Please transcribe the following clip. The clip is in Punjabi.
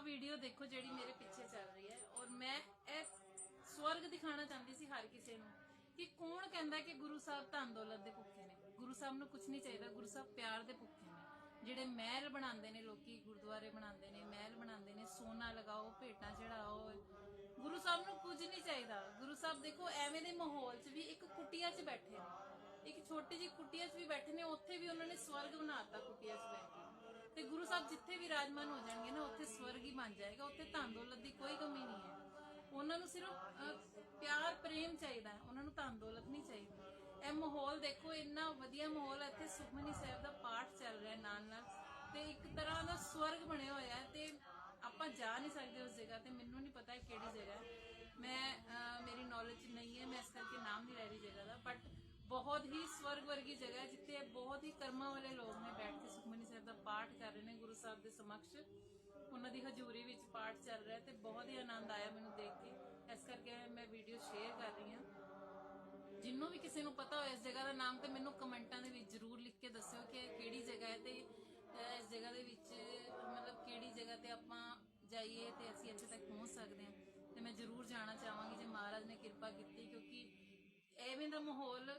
ਵੀਡੀਓ ਦੇਖੋ ਜਿਹੜੀ ਮੇਰੇ ਪਿੱਛੇ ਚੱਲ ਰਹੀ ਹੈ। ਔਰ ਮੈਂ ਇਹ ਸਵਰਗ ਦਿਖਾਣਾ ਚਾਹੁੰਦੀ ਸੀ ਹਰ ਕਿਸੇ ਨੂੰ ਕਿ ਕੌਣ ਕਹਿੰਦਾ ਕਿ ਗੁਰੂ ਸਾਹਿਬ ਧਨ ਦੌਲਤ ਦੇ ਭੁੱਖੇ ਨੇ। ਗੁਰੂ ਸਾਹਿਬ ਨੂੰ ਕੁਝ ਨਹੀਂ ਚਾਹੀਦਾ, ਗੁਰੂ ਸਾਹਿਬ ਪਿਆਰ ਦੇ ਭੁੱਖੇ ਨੇ। ਜਿਹੜੇ ਮਹਿਲ ਬਣਾਉਂਦੇ ਨੇ ਲੋਕੀ, ਗੁਰਦੁਆਰੇ ਬਣਾਉਂਦੇ ਨੇ, ਮਹਿਲ ਬਣਾਉਂਦੇ ਨੇ, ਸੋਨਾ ਲਗਾਓ, ਭੇਟਾਂ ਚੜਾਓ ਗੁਰੂ ਸਾਹਿਬ ਨੂੰ ਕੁਝ ਨਹੀਂ ਚਾਹੀਦਾ। ਗੁਰੂ ਸਾਹਿਬ ਦੇਖੋ, ਐਵੇਂ ਦੇ ਮਾਹੌਲ 'ਚ ਵੀ ਇੱਕ ਕੁਟੀਆ 'ਚ ਬੈਠੇ ਨੇ। ਇੱਕ ਛੋਟੀ ਜਿਹੀ ਕੁਟੀਆ 'ਚ ਵੀ ਬੈਠੇ ਨੇ, ਉੱਥੇ ਵੀ ਉਹਨਾਂ ਨੇ ਸਵਰਗ ਬਣਾਤਾ ਕੁਟੀਆ 'ਚ ਬੈਠ ਕੇ। ਤੇ ਗੁਰੂ ਸਾਹਿਬ ਜਿੱਥੇ ਵੀ ਰਾਜਮਾਨ ਹੋ ਜਾਣਗੇ ਨਾ, ਉੱਥੇ ਸਵਰਗ ਹੀ ਬਣ ਜਾਏਗਾ, ਉੱਥੇ ਧਨ ਦੌਲਤ ਦੀ ਕੋਈ ਕਮੀ ਨਹੀਂ ਹੈ। ਉਹਨਾਂ ਨੂੰ ਸਿਰਫ ਪਿਆਰ, ਪ੍ਰੇਮ ਚਾਹੀਦਾ ਹੈ। ਉਹਨਾਂ ਨੂੰ ਧਨ ਦੌਲਤ ਨਹੀਂ ਚਾਹੀਦੀ। ਇਹ ਮਾਹੌਲ ਦੇਖੋ, ਇੰਨਾ ਵਧੀਆ ਮਾਹੌਲ ਹੈ, ਇੱਥੇ ਸੁਖਮਨੀ ਸਾਹਿਬ ਦਾ ਪਾਠ ਚੱਲ ਰਿਹਾ ਨਾਲ ਨਾਲ। ਤੇ ਇੱਕ ਤਰ੍ਹਾਂ ਦਾ ਸਵਰਗ ਬਣਿਆ ਹੋਇਆ ਹੈ ਤੇ ਆਪਾਂ ਜਾ ਨਹੀਂ ਸਕਦੇ ਉਸ ਜਗ੍ਹਾ ਤੇ। ਮੈਨੂੰ ਨਹੀਂ ਪਤਾ ਕਿਹੜੀ ਜਗ੍ਹਾ ਮੈਂ ਮੇਰੀ ਨੌਲੇਜ ਨਹੀਂ ਹੈ, ਮੈਂ ਇਸ ਕਰਕੇ ਨਾਮ ਨਹੀਂ ਲੈ ਰਹੀ ਜਗ੍ਹਾ ਦਾ। ਬਟ ਬਹੁਤ ਹੀ ਸਵਰਗ ਵਰਗੀ ਜਗ੍ਹਾ ਜਿੱਥੇ ਬਹੁਤ ਹੀ ਕਰਮਾਂ ਵਾਲੇ ਲੋਕ ਨੇ। ਸਾਹਿਬ ਦਾ ਪਾਠ ਕਰ ਰਹੇ ਨੇ ਗੁਰੂ ਸਾਹਿਬ ਦੇ ਸਮਕਸ਼। ਉਹਨਾਂ ਦੀ ਹਜ਼ੂਰੀ ਵਿੱਚ ਪਾਠ ਚੱਲ ਰਿਹਾ ਤੇ ਬਹੁਤ ਹੀ ਆਨੰਦ ਆਇਆ ਮੈਨੂੰ ਦੇਖ ਕੇ। ਇਸ ਕਰਕੇ ਮੈਂ ਵੀਡੀਓ ਸ਼ੇਅਰ ਕਰ ਰਹੀ ਹਾਂ। ਜਿੰਨੂੰ ਵੀ ਕਿਸੇ ਨੂੰ ਪਤਾ ਹੋਵੇ ਇਸ ਜਗ੍ਹਾ ਦਾ ਨਾਮ, ਤੇ ਮੈਨੂੰ ਕਮੈਂਟਾਂ ਦੇ ਵਿੱਚ ਜਰੂਰ ਲਿਖ ਕੇ ਦੱਸਿਓ ਕਿ ਕਿਹੜੀ ਜਗ੍ਹਾ ਹੈ ਤੇ ਇਸ ਜਗ੍ਹਾ ਦੇ ਵਿੱਚ, ਮਤਲਬ ਕਿਹੜੀ ਜਗ੍ਹਾ ਤੇ ਆਪਾਂ ਜਾਈਏ ਤੇ ਅਸੀਂ ਇੱਥੇ ਤੱਕ ਪਹੁੰਚ ਸਕਦੇ ਹਾਂ। ਤੇ ਮੈਂ ਜਰੂਰ ਜਾਣਾ ਚਾਹਾਂਗੀ, ਜੇ ਮਹਾਰਾਜ ਨੇ ਕਿਰਪਾ ਕੀਤੀ, ਕਿਉਂਕਿ ਐਵੇਂ ਦਾ ਮਾਹੌਲ